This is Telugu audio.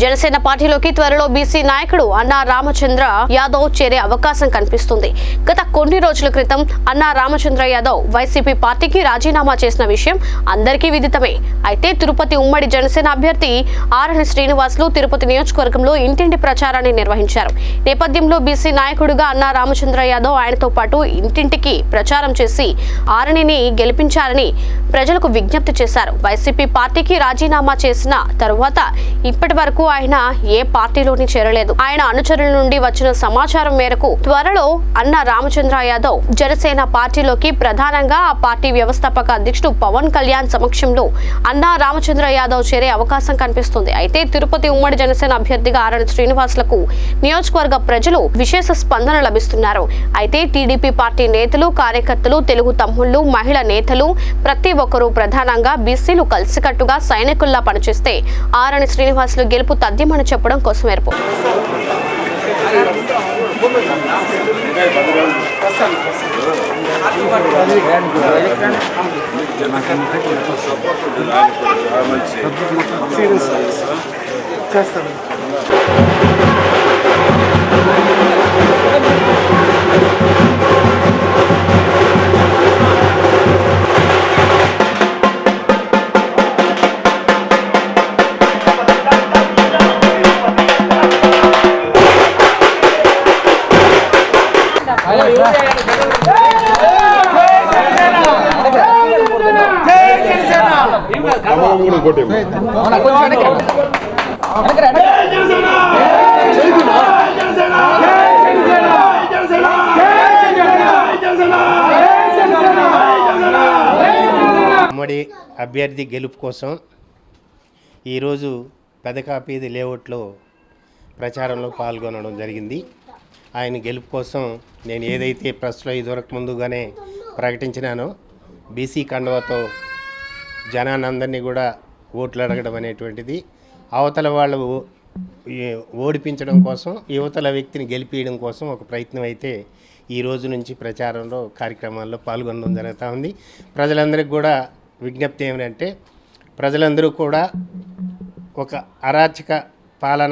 జనసేన పార్టీలోకి త్వరలో బీసీ నాయకుడు అన్నా రామచంద్ర యాదవ్ చేరే అవకాశం కనిపిస్తుంది. గత కొన్ని రోజుల క్రితం అన్నా రామచంద్ర యాదవ్ వైసీపీ పార్టీకి రాజీనామా చేసిన విషయం అందరికీ విదితమే. అయితే తిరుపతి ఉమ్మడి జనసేన అభ్యర్థి ఆర్ఎన్ శ్రీనివాసులు తిరుపతి నియోజకవర్గంలో ఇంటింటి ప్రచారాన్ని నిర్వహించారు. నేపథ్యంలో బీసీ నాయకుడుగా అన్నా రామచంద్ర యాదవ్ ఆయనతో పాటు ఇంటింటికి ప్రచారం చేసి ఆరణిని గెలిపించాలని ప్రజలకు విజ్ఞప్తి చేశారు. వైసీపీ పార్టీకి రాజీనామా చేసిన తరువాత ఇప్పటి వరకు ఆయన ఏ పార్టీలోని చేరలేదు. ఆయన అనుచరుల నుండి వచ్చిన సమాచారం మేరకు త్వరలో అన్న రామచంద్ర యాదవ్ జనసేన పార్టీలోకి ప్రధానంగా ఆ పార్టీ వ్యవస్థాపక అధ్యక్షుడు పవన్ కళ్యాణ్ సమక్షంలో అన్నా రామచంద్ర యాదవ్ చేరే అవకాశం కనిపిస్తుంది. అయితే తిరుపతి ఉమ్మడి జనసేన అభ్యర్థిగా ఆరణ శ్రీనివాసులకు నియోజకవర్గ ప్రజలు విశేష స్పందన లభిస్తున్నారు. అయితే టీడీపీ పార్టీ నేతలు కార్యకర్తలు తెలుగు తమ్ముళ్ళు మహిళా నేతలు ప్రతి ఒక్కరూ ప్రధానంగా బీసీలు కలిసికట్టుగా సైనికుల్లా పనిచేస్తే ఆరణి శ్రీనివాసులు గెలుపు తథ్యమని చెప్పడం కోసమేర్పు చేస్తాను ఉమ్మడి అభ్యర్థి గెలుపు కోసం ఈరోజు పెదకాపీది లేఅవుట్లో ప్రచారంలో పాల్గొనడం జరిగింది. ఆయన గెలుపు కోసం నేను ఏదైతే ప్రెస్లో ఇదివరకు ముందుగానే ప్రకటించినానో బీసీ కండవతో జనానందరినీ కూడా ఓట్లు అడగడం అనేటువంటిది. అవతల వాళ్ళు ఓడిపించడం కోసం యువతల వ్యక్తిని గెలిపించడం కోసం ఒక ప్రయత్నం అయితే ఈ రోజు నుంచి ప్రచారంలో కార్యక్రమాల్లో పాల్గొనడం జరుగుతూ ఉంది. ప్రజలందరికీ కూడా విజ్ఞప్తి ఏమిటంటే ప్రజలందరూ కూడా ఒక అరాచక పాలన